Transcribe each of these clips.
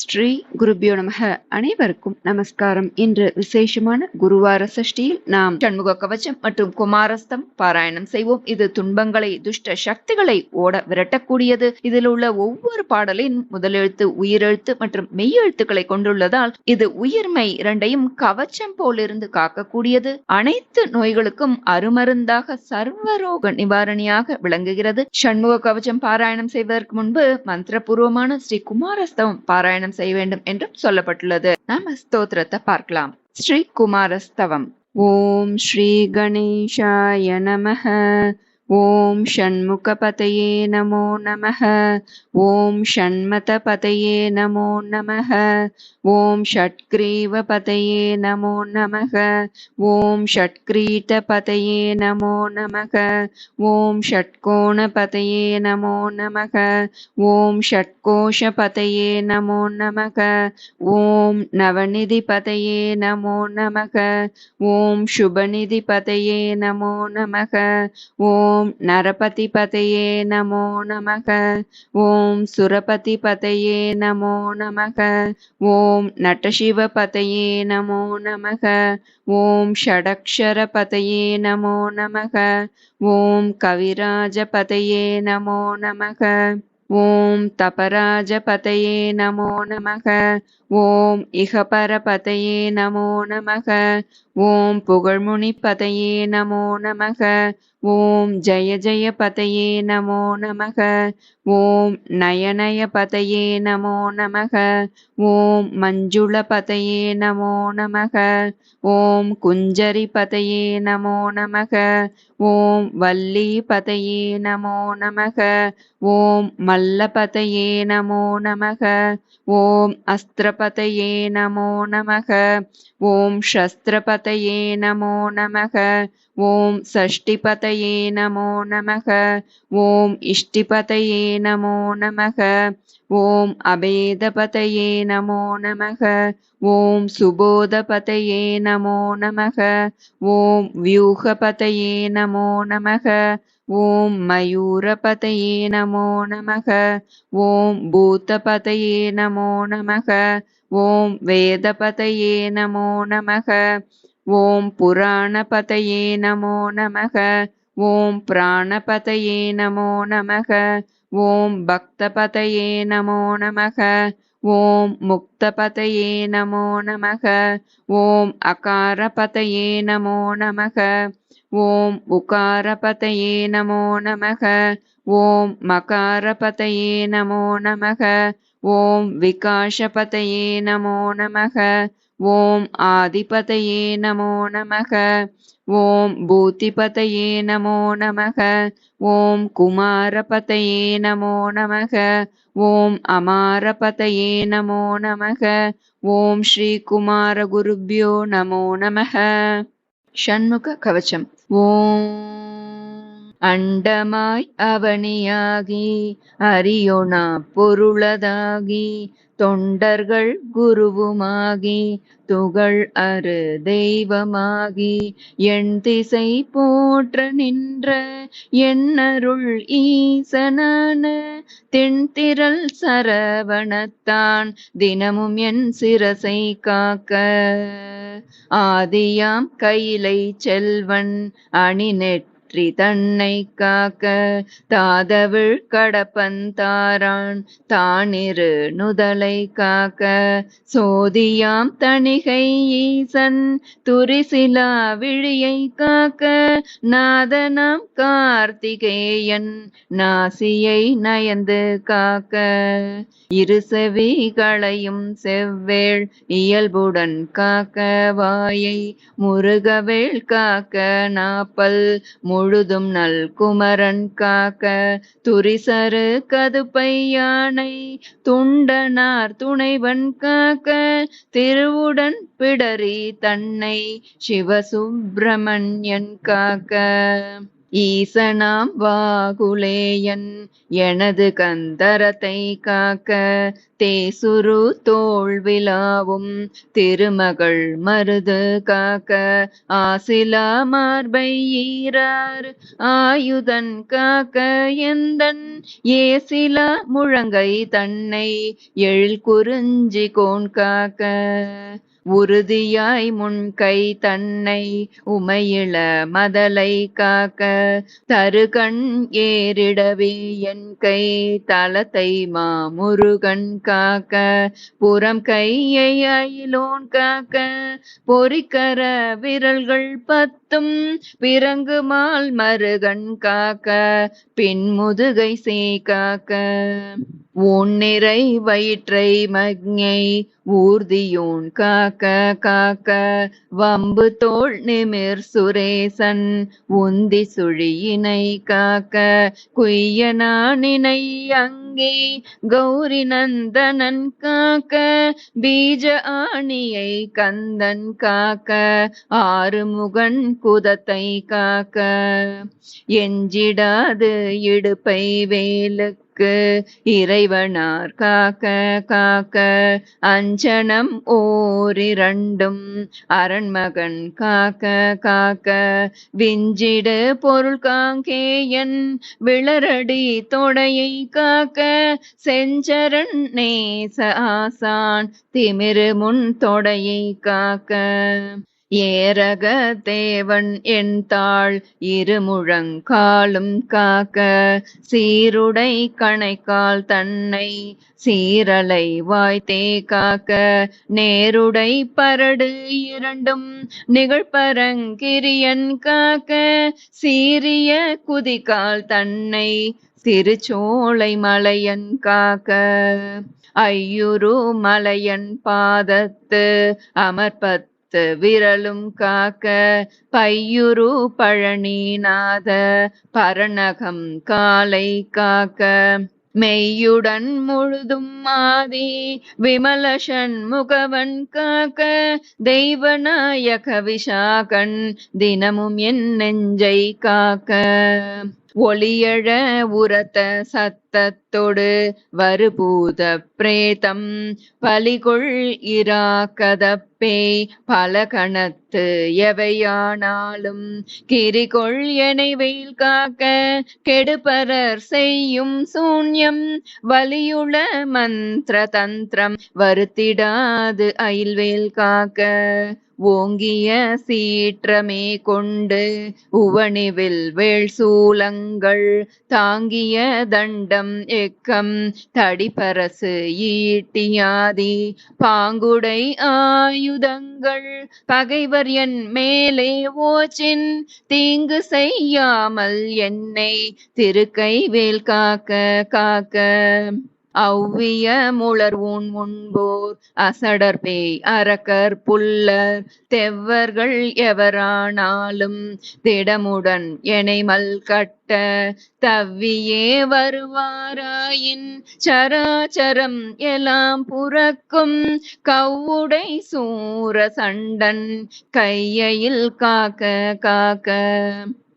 ஸ்ரீ குருபியோ நமக. அனைவருக்கும் நமஸ்காரம். இன்று விசேஷமான குருவார சஷ்டியில் நாம் சண்முக கவச்சம் மற்றும் குமாரஸ்தம் பாராயணம் செய்வோம். இது துன்பங்களை துஷ்ட சக்திகளை ஓட விரட்டக்கூடியது. இதில் உள்ள ஒவ்வொரு பாடலின் முதலெழுத்து உயிரெழுத்து மற்றும் மெய்யெழுத்துக்களை கொண்டுள்ளதால் இது உயிர்மை இரண்டையும் கவச்சம் போலிருந்து காக்கக்கூடியது. அனைத்து நோய்களுக்கும் அருமருந்தாக சர்வரோக நிவாரணியாக விளங்குகிறது. சண்முக கவச்சம் பாராயணம் செய்வதற்கு முன்பு மந்திரபூர்வமான ஸ்ரீ குமாரஸ்தம் பாராயணம் செய்ய வேண்டும் என்றும் சொல்லப்பட்டுள்ளது. நாம ஸ்தோத்திரத்தை பார்க்கலாம். ஸ்ரீ குமாரஸ்தவம். ஓம் ஸ்ரீ கணேஷாய நமः ஓம் ஷண்முகபதயே நமோ நமः ஓம் ஷண்மதபதயே நமோ நமः ஓம் ஷட்கிரீவபதயே நமோ நமः ஓம் ஷட்கிரீட்டபதயே நமோ நமः ஓம் ஷட்கோணபதயே நமோ நமः ஓம் ஷட்கோஷபதயே நமோ நமः ஓம் நவநிதிபதயே நமோ நமः ஓம் சுபநிதிபதயே நமோ நமः ஓம் நரபதிபதயே நமோ நமக. ஓம் சுரபதிபதயே நமோ நமக. ஓம் நட்டசிவபதயே நமோ நமக. ஓம் ஷடக்ஷரபதயே நமோ நமக. ஓம் கவிராஜபதயே நமோ நமக. ஓம் தபராஜபதயே நமோ நமக. ஓம் இகபரபதயே நமோ நமக. ஓம் புகழ்முனி பதையே நமோ நமக. ஓம் ஜய ஜய பதையே நமோ நமக. ஓம் நயநய பதையே நமோ நமக. ஓம் மஞ்சுள பதையே நமோ நமக. ஓம் குஞ்சரி பதையே நமோ நமக. ஓம் வள்ளி பதையே நமோ நமக. ஓம் மல்ல பதையே நமோ நமக. ஓம் அஸ்திரபதயே நமோ நமக. ஓம் சஸ்திரபதயே நமோ நமக. ஓம் சஷ்டிபதயே நமோ நமக. ஓம் இஷ்டிபதயே நமோ நமக. ஓம் அபேதபதயே நமோ நமக. ஓம் சுபோதபதயே நமோ நமக. ஓம் வியூகபதயே நமோ நமக. ஓம் மயூரபதயே நமோ நமக. ஓம் பூதபதயே நமோ நமக. ஓம் வேதபதயே நமோ நமக. ஓம் புராணபதயே நமோ நமக. ஓம் பிராணபதயே நமோ நமக. ஓம் பக்தபதயே நமோ நமக. ஓம் முக்தபதயே நமோ நமக. ஓம் அகாரபதயே நமோ நமக. ஓம் உகாரபதயே நமோ நமக. ஓம் மகாரபதயே நமோ நமக. ஓம் விகாஷபதயே நமோ நமக. ஓம் ஆதிபதயே நமோ நமக. ஓம் பூதிபதயே நமோ நமக. ஓம் குமாரபதயே நமோ நமக. ஓம் அமாரபதயே நமோ நமக. ஓம் ஸ்ரீ குமார குருபியோ நமோ நமக. ஷண்முக கவச்சம். ஓம் அண்டமாய் அவனியாகி அரியோனா பொருளதாகி தொண்டர்கள் குருவுமாகி துகள் அரு தெய்வமாகி என் திசை போற்ற நின்ற என்னருள் ஈசனான தென்திரள் சரவணத்தான் தினமும் என் சிரசை காக்க. ஆதியாம் கையிலை செல்வன் அணி அணிநெட் வெற்றி தன்னை காக்க தாதவிழ் கடப்பந்தாரான் தானிரு நுதலை காக்க சோதியாம் தணிகை ஈசன் துரிசிலா விழியை காக்க நாதனாம் கார்த்திகேயன் நாசியை நயந்து காக்க இரு செவிகளையும் செவ்வேள் இயல்புடன் காக்க வாயை முருகவேள் காக்க நாப்பல் முழுதும் நல் குமரன் காக்க துரிசரு கதுப்பை யானை துண்டனார் துணைவன் காக்க திருவுடன் பிடரி தன்னை சிவசுப்பிரமணியன் காக்க. ஈசனாம் வாகுலேயன் எனது கந்தரத்தை காக்க தேசுரு தோல்விழாவும் திருமகள் மருது காக்க. ஆசிலா மார்பை ஈரார் ஆயுதன் காக்க எந்தன்? ஏசிலா முழங்கை தன்னை எழில் குறிஞ்சி கோன் காக்க. உறுதியாய் முன்கை தன்னை உமையிள மதலை காக்க தருகண் ஏறிடவே என் கை தளத்தை மாமுருகன் காக்க புறம் கையை அயிலோன் காக்க பொறிக்கர விரல்கள் பத்தும் பிறங்குமால் மருகன் காக்க பின்முதுகை சே காக்க உன்னிறை வயிற்றை மக்ஞை ஊர்தியோன் காக்க காக்க. வம்பு தோல் நிமிர் சுரேசன் உந்தி சுழியினை காக்க. குய்யனானினை அங்க கௌரி நந்தனன் காக்க பீஜ ஆணியை கந்தன் காக்க ஆறுமுகன் குதத்தை காக்க. எஞ்சிடாது இடுப்பை வேலு காக்கு இறைவனார் காக்க காக்க. அஞ்சனம் ஓரிரண்டும் அரண்மகன் காக்க காக்க. விஞ்சிடு பொருள் காங்கேயன் விளரடி தொடையை காக்க. செஞ்சரன் நேச ஆசான் திமிரு முன் தொடையை காக்க. ஏரக தேவன் என் தாள் இருமுழங்காலும் காக்க சீருடை கணைக்கால் தன்னை சீரலை வாய்த்தே காக்க நேருடை பரடு இரண்டும் நிகழ்பரங்கிரியன் காக்க சீரிய குதிக்கால் தன்னை திருச்சோலை மலையன் காக்க. ஐயுரு மலையன் பாதத்து அமர்பத் பத்து விரலும் காக்க பையுரு பழனிநாத பரணகம் காலை காக்க. மெய்யுடன் முழுதும் மாதி விமலஷன் முகவன் காக்க. தெய்வநாயக விசாகன் தினமும் என் நெஞ்சை காக்க. ஒளியழ உரத்த சத்தத்தொடு வருபூத பிரேதம். பலிகொள் இரா இராக்கதப்பே பல கணத்து எவையானாலும். கிரிகொள் எனைவேல் காக்க கெடுபரர் செய்யும் சூன்யம். வலியுள மந்திர தந்திரம் வருத்திடாது அயில்வேல் காக்க. ஓங்கிய சீற்றமே கொண்டு உவணிவில் வேள் சூலங்கள் தாங்கிய தண்டம் எக்கம் தடிப்பரசு ஈட்டியாதி பாங்குடை ஆயுதங்கள் பகைவர் என் மேலே ஓச்சின் தீங்கு செய்யாமல் என்னை திருக்கை வேல் காக்க காக்க. அவ்விய முளர் ஊன் முன்போர் அசடர் பேய் அரக்கர் புல்லர் தெவ்வர்கள் எவரானாலும் திடமுடன் எனைமல் கட்ட தவ்வியே வருவாராயின் சராச்சரம் எல்லாம் புறக்கும் கவ்வுடை சூர சண்டன் கையையில் காக்க காக்க.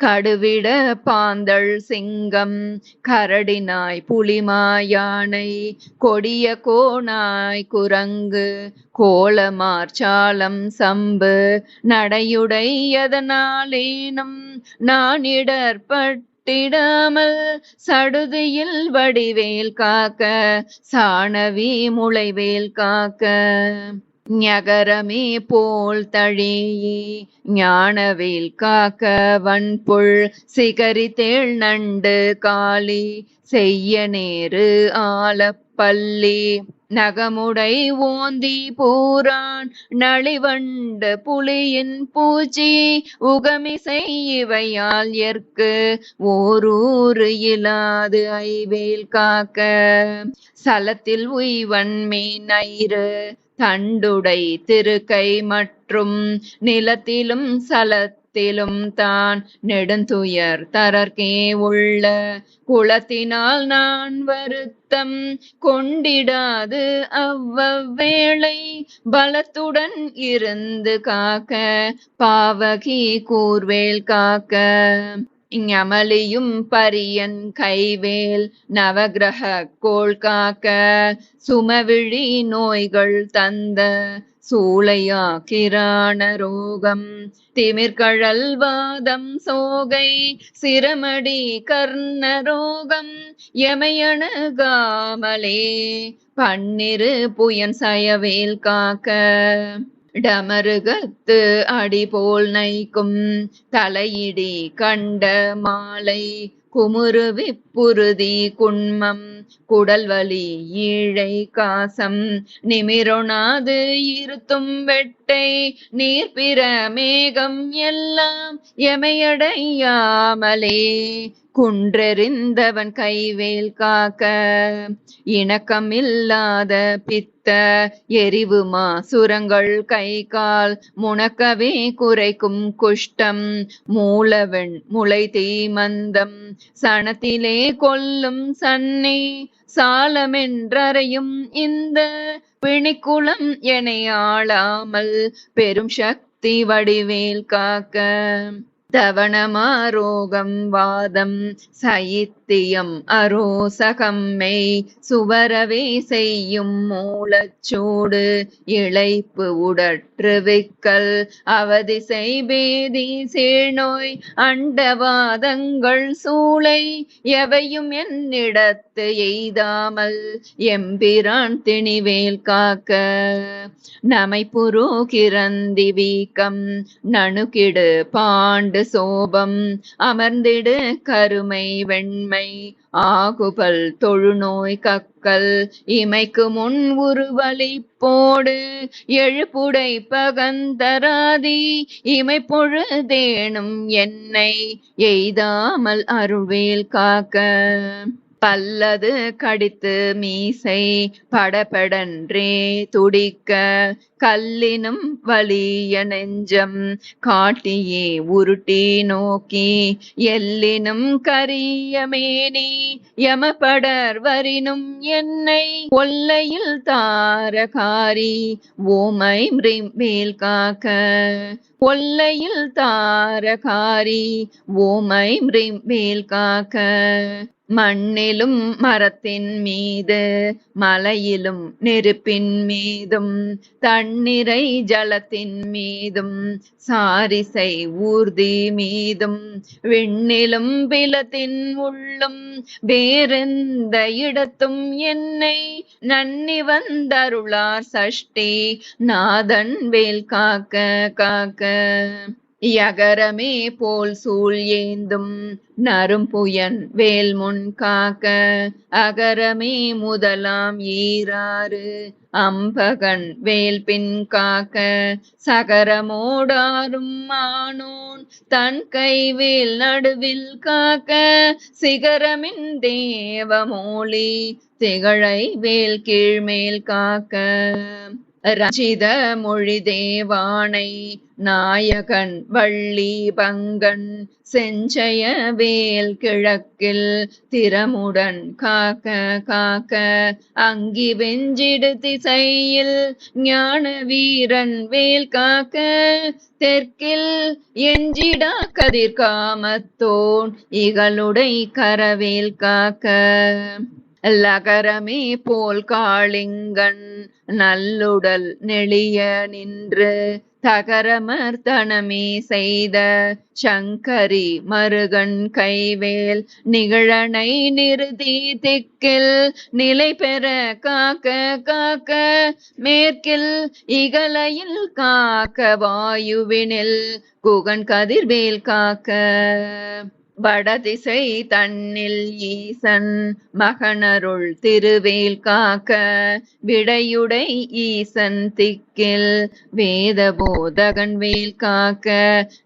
கடுவிட பாந்தள் சிங்கம் கரடினாய் புலிமாயானை கொடிய கோணாய் குரங்கு கோலமார்ச்சாலம் சம்பு நடையுடையதனாலேனும் நான் இடர்பட்டிடாமல் சடுதியில் வடிவேல் காக்க சாணவி முளைவேல் காக்க. ஞகரமே போல் தழேயே ஞானவேல் காக்க வன்புள் சிகரித்தேள் நண்டு காளி செய்ய நேரு ஆலப்ப பள்ளி நகமுடை ஓந்தி பூரான் நளிவண்டு புலியின் பூச்சி. உகமிசை இவையால் எற்கு ஓரூறு இலாது ஐவேல் காக்க. சலத்தில் உய்வன் மீனயிறு தண்டுடை திருக்கை மற்றும் நிலத்திலும் குலத்திலும் தான் நெடுந்துயர் தரர்க்கே உள்ள. குலத்தினால் நான் வருத்தம் கொண்டிடாது அவ்வவேளை. பலத்துடன் இருந்து காக்க பாவகி கூர்வேல் காக்க. ஞமலியும் பரியன் கைவேல் நவகிரக கோள் காக்க. சுமவிழி நோய்கள் தந்த சூளையா கிராண ரோகம் திமிர்கழல் வாதம் சோகை சிரமடி கர்ண ரோகம் எமையணுகாமலே பன்னிரு புயன் சயவேல் காக்க டமருகத்து அடி போல் நைக்கும் தலையிடி கண்ட மாலை குமுறு விப்புறுதி குன்மம் குடல்வலி ஈழை காசம் நிமிரொணாது இருத்தும் வெட்டை நீர்பிற மேகம் எல்லாம் எமையடையாமலே. குன்றெறிந்தவன் கைவேல் காக்க இணக்கமில்லாத பித்த எரிவுமா சுரங்கள் கை கால் முணக்கவே குறைக்கும் குஷ்டம் மூலவன் முளை தீமந்தம் சனத்திலே கொல்லும் சன்னி சாலமென்றறையும் இந்த பிணிக்குளம் என ஆளாமல் பெரும் சக்தி வடிவேல் காக்க. தவணமாரோகம் வாதம் சயித்தியம் அரோசகம் மெய் சுவரவே செய்யும் மூலச்சூடு இழைப்பு உடற்று விக்கல் அவதிசை பேதி சீழ்நோய் அண்டவாதங்கள் சூளை எவையும் என்னிடத்து எய்தாமல் எம்பிரான் திணிவேல் காக்க. நமை புரோகிரந்தி வீக்கம் நணுகிடு பாண்டு சோபம். அமர்ந்திடு கருமை வெண்மை. ஆகுபல் தொழுநோய் கக்கல். இமைக்கு முன் உருவலி போடு எழுப்புடை பகந்தராதி. இமை பொழுதேனும் என்னை. எய்தாமல் அருள்வேல் காக்க. பல்லது கடித்து மீசை படபடன்றே துடிக்க கல்லினும் வலிய நெஞ்சம் காட்டியே உருட்டி நோக்கி எல்லினும் கரியமேனி யமபடர் வரினும் என்னை ஒல்லையில் தாரகாரி ஓமை மேல் காக்க கொல்லையில் தாரகாரி ஓமை மேல் காக்க. மண்ணிலும் மரத்தின் மீது மலையிலும் நெருப்பின் மீதும் தண்ணீரை ஜலத்தின் மீதும் சாரிசை ஊர்தி மீதும் விண்ணிலும் பிலத்தின் உள்ளும் வேறெந்த இடத்தும் என்னை நன்னி வந்தருளார் சஷ்டி. நாதன் வேல் காக்க காக்க. யகரமே போல் சூழ் ஏந்தும் நரும்புயன் வேல் முன் காக்க அகரமே முதலாம் ஈராறு அம்பகன் வேல் பின் காக்க சகரமோடாரும் மானோன் தன் கைவேல் நடுவில் காக்க சிகரமின் தேவமோழி திகழை வேல் கீழ்மேல் காக்க. ரஞ்சித மொழி தேவானை நாயகன் வள்ளி பங்கன் செஞ்சய வேல் கிழக்கில் திறமுடன் காக்க காக்க அங்கி வெஞ்சிடு திசையில் ஞான வீரன் வேல் காக்க தெற்கில் எஞ்சிடா கதிர்காமத்தோன் இகளுடை கரவேல் காக்க. லகரமே போல் காளிங்கன் நல்லுடல் நெளிய நின்று தகரமர்த்தனமே செய்த சங்கரி மருகன் கைவேல் நிகழனை நிறுதி திக்கில் நிலை பெற காக்க காக்க மேற்கில் இகலையில் காக்க வாயுவினில் குகன் கதிர்வேல் காக்க. வடதிசை தன்னில் ஈசன் மகனருள் திருவேல் காக்க விடையுடை ஈசன் திக்கில் வேத போதகன் வேல் காக்க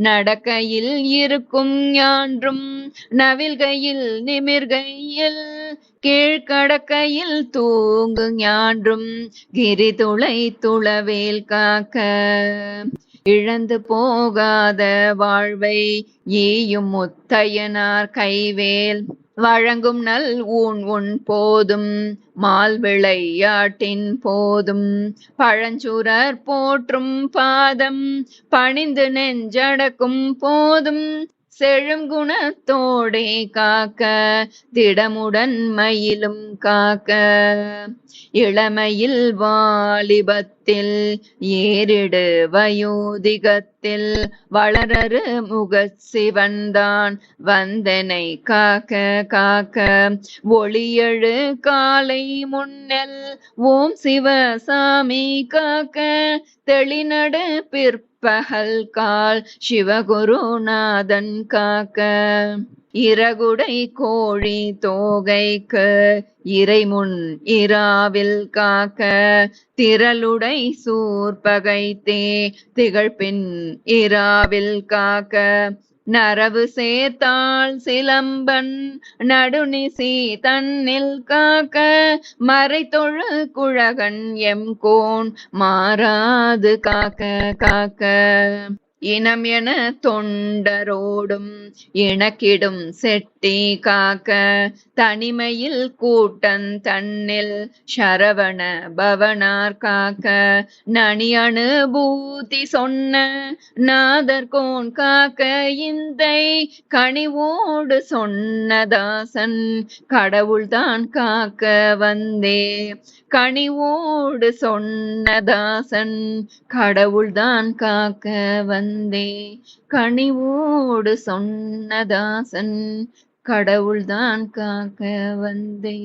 நடக்கையில் இருக்கும் ஞான்றும் நவில்கையில் நிமிர்கையில் கீழ்கடக்கையில் தூங்கு ஞான்றும் கிரிதுளை துளவேல் காக்க. இழந்து போகாத வாழ்வை ஈயும் முத்தையனார் கைவேல். வழங்கும் நல் ஊன் உன் போதும் மால் விளையாட்டின் போதும். பழஞ்சுரர் போற்றும் பாதம் பணிந்து நெஞ்சடக்கும் போதும். செழும் குணத்தோடே காக்க திடமுடன் மயிலும் காக்க. இளமையில் வாலிபத்தில் ஏறிடு வயோதிகத்தில் வளரரு முக சிவன்தான் வந்தனை காக்க காக்க. ஒளியழு காலை முன்னல் ஓம் சிவசாமி காக்க. தெளிநடு பிற்ப கால் சிவகுருநாதன் காக்க. இறகுடை கோழி தோகைக்கு. இறைமுன் இராவில் காக்க. திரளுடை சூர்பகைத்தே. திகழ்பின் இராவில் காக்க. நரவு சேர்த்தாள் சிலம்பன். நடுநிசி தன்னில் காக்க மறைத்தொழு குழகன். எம் கோன் மாறாது காக்க காக்க. இனம் என தொண்டரோடும் இணக்கிடும் செட்டி காக்க தனிமையில் கூட்டன் தன்னில் சரவண பவனார் காக்க. நனி அனுபூதி சொன்ன நாதர்கோன் காக்க இந்தை கனிவோடு சொன்னதாசன் கடவுள்தான் காக்க வந்தே. கனிவோடு சொன்னதாசன் கடவுள்தான் காக்க வந்தே. கனிவோடு சொன்னதாசன் கடவுள்தான் காக்க வந்தே.